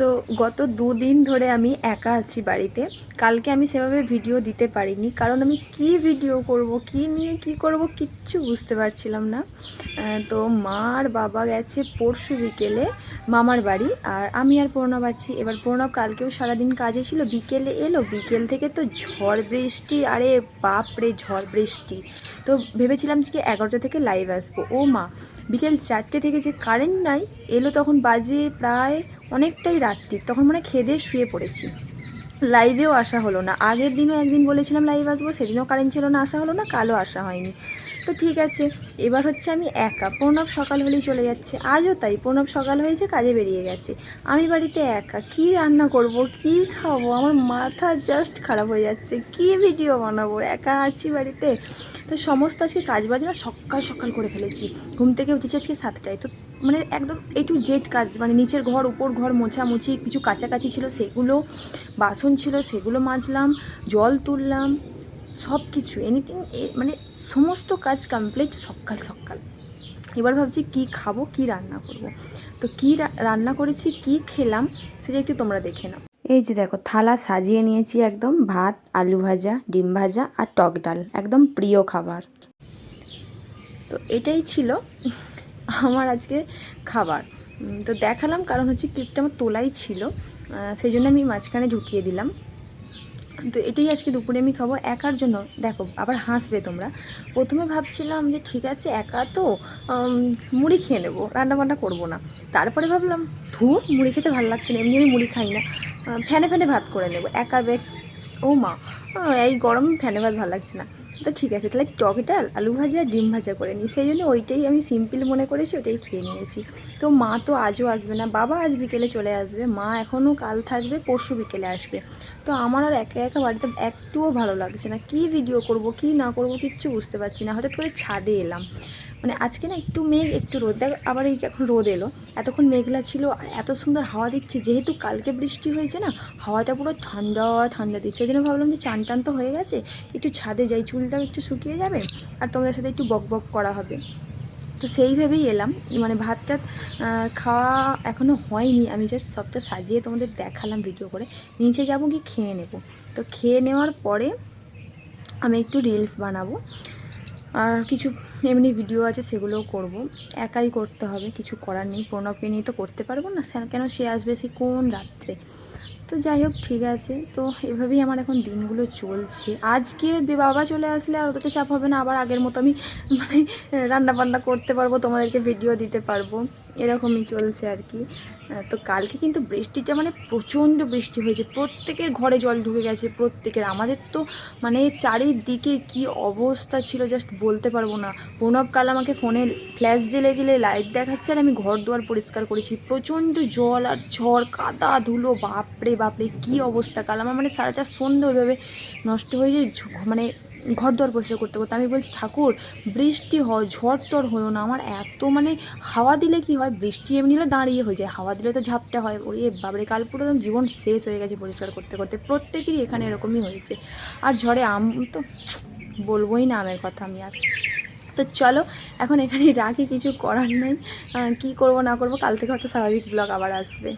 তো গত দুদিন ধরে আমি একা আছি বাড়িতে। কালকে আমি সেভাবে ভিডিও দিতে পারিনি, কারণ আমি কি ভিডিও করব, কি নিয়ে কি করব কিচ্ছু বুঝতে পারছিলাম না। তো মা আর বাবা গেছে পরশু বিকেলে মামার বাড়ি, আর আমি আর প্রণব আছি। এবার প্রণব কালকেও সারাদিন কাজে ছিল, বিকেলে এলো, বিকেল থেকে তো ঝড় বৃষ্টি, আরে বাপরে ঝড় বৃষ্টি। তো ভেবেছিলাম যে এগারোটা থেকে লাইভ আসব। ও মা বিকেল চারটে থেকে যে কারেন্ট নাই, এলো তখন বাজে প্রায় অনেকটাই রাত্রি। তখন মানে খেদে শুয়ে পড়েছি। লাইভেও আসা হলো না। আগের দিনও একদিন বলেছিলাম লাইভ আসব, সেদিনও কারেন্ট ছিল না, আসা হলো না, কালও আসা হয়নি। তো ঠিক আছে, এবার হচ্ছে আমি একা। প্রণব সকাল হলেই চলে যাচ্ছে। আজও তাই, প্রণব সকাল হয়েছে, কাজে বেরিয়ে গেছে। আমি বাড়িতে একা। কি রান্না করব, কি খাব? আমার মাথা জাস্ট খারাপ হয়ে যাচ্ছে। কি ভিডিও বানাবো? একা আছি বাড়িতে। তো সমস্ত আজকে কাজ বাজ না সকাল সকাল করে ফেলেছি। ঘুম থেকে উঠেছি আজকে সাতটায়। তো মানে একদম এ টু জেড কাজ মানে নিচের ঘর, উপর ঘর, মোছামুছি, কিছু কাছাকাছি ছিল সেগুলো, বাসন ছিল সেগুলো মাজলাম, জল তুললাম সব কিছু এনিথিং মানে সমস্ত কাজ কমপ্লিট সকাল সকাল। এবার ভাবছি কি খাব, কি রান্না করব। তো কি রান্না করেছি, কি খেলাম, সেটা একটু তোমরা দেখে নাও। এই যে দেখো, থালা সাজিয়ে নিয়েছি একদম, ভাত, আলু ভাজা, ডিম ভাজা আর টক ডাল, একদম প্রিয় খাবার। তো এটাই ছিল আমার আজকে খাবার। তো দেখালাম, কারণ হচ্ছে ক্লিপটা আমার তোলাই ছিল সেই জন্য আমি মাঝখানে ঢুকিয়ে দিলাম। তো এটাই আজকে দুপুরে আমি খাব একার জন্য। দেখো, আবার হাসবে তোমরা। প্রথমে ভাবছিলাম যে ঠিক আছে, একা তো মুড়ি খেয়ে নেব, রান্নাবান্না করব না। তারপরে ভাবলাম, ধুর, মুড়ি খেতে ভালো লাগছে না, এমনি আমি মুড়ি খাই না। ফ্যানে ফ্যানে ভাত করে নেব, একার ও মা এই গরম ফ্যানে ভাত ভালো লাগছে না। তো ঠিক আছে, তাহলে টক ডাল, আলু ভাজা আর ডিম ভাজা করে নিই সেই জন্য ওইটাই আমি সিম্পল মনে করেছি, ওটাই খেয়ে নিয়েছি। তো মা তো আজও আসবে না, বাবা আজ বিকেলে চলে আসবে, মা এখনও কাল থাকবে, পরশু বিকেলে আসবে। তো আমার আর একা একা বাড়িতে একটুও ভালো লাগছে না, কি ভিডিও করব, কি না করব কিচ্ছু বুঝতে পারছি না, হঠাৎ করে ছাদে এলাম। মানে আজকে না একটু মেঘ, একটু রোদ। দেখ, আবার এই এখন রোদ এলো, এতক্ষণ মেঘলা ছিল আর এত সুন্দর হাওয়া দিচ্ছে, যেহেতু কালকে বৃষ্টি হয়েছে না, হাওয়াটা পুরো ঠান্ডা ঠান্ডা দিচ্ছে। ওই জন্য ভাবলাম যে চান টান তো হয়ে গেছে, একটু ছাদে যাই, চুলটাও একটু শুকিয়ে যাবে আর তোমাদের সাথে একটু বক বক করা হবে। তো সেইভাবেই এলাম মানে ভাতটা খাওয়া এখনও হয়নি। আমি জাস্ট সবটা সাজিয়ে তোমাদের দেখালাম ভিডিও করে। নিচে যাব কি খেয়ে নেব। তো খেয়ে নেওয়ার পরে আমি একটু রিলস বানাবো। আর কিছু এমনি ভিডিও আছে, সেগুলোও করব। একাই করতে হবে, কিছু করার নেই। প্রণবকে নিয়ে তো করতে পারব না কেন সে আসবে সে কোন রাত্রে? তো যাই হোক, ঠিক আছে। তো এভাবেই আমার এখন দিনগুলো চলছে। আজকে বাবা চলে আসলে আর অতটা চাপ হবে না। আবার আগের মতো আমি মানে রান্না বান্না করতে পারব, তোমাদেরকে ভিডিও দিতে পারব। এরকমই চলছে আর কি। তো কালকে কিন্তু বৃষ্টিটা মানে প্রচণ্ড বৃষ্টি হয়েছে। প্রত্যেকের ঘরে জল ঢুকে গেছে, প্রত্যেকের। আমাদের তো মানে চারিদিকে কি অবস্থা ছিল জাস্ট বলতে পারব না। প্রণব কাল আমাকে ফোনে ফ্ল্যাশ জেলে জেলে লাইট দেখাচ্ছে আর আমি ঘর দুয়ার পরিষ্কার করেছি। প্রচণ্ড জল আর ঝড়, কাদা, ধুলো, বাপরে বাপরে, কি অবস্থা। কাল আমার মানে সারাটা সন্ধ্যে ওইভাবে নষ্ট হয়ে যায়। মানে ঘর দুয়ার পরিষ্কার করতে করতে আমি বলছি, ঠাকুর, বৃষ্টি হয় ঝড় টর হয়েও না। আমার এত মানে হাওয়া দিলে কি হয়? বৃষ্টি এমনি হলে দাঁড়িয়ে হয়ে যায়। হাওয়া দিলে তো ঝাপটা হয়। ওরে বাবরে কাল পুরো জীবন শেষ হয়ে গেছে পরিষ্কার করতে করতে। প্রত্যেকেরই এখানে এরকমই হয়েছে। আর ঝড়ে আম তো বলবোই না আমের কথা আমি আর। তো চলো, এখন এখানে রাখি, কিছু করার নাই। কী করব না করব, কাল থেকে হয়তো স্বাভাবিক ব্লগ আবার আসবে।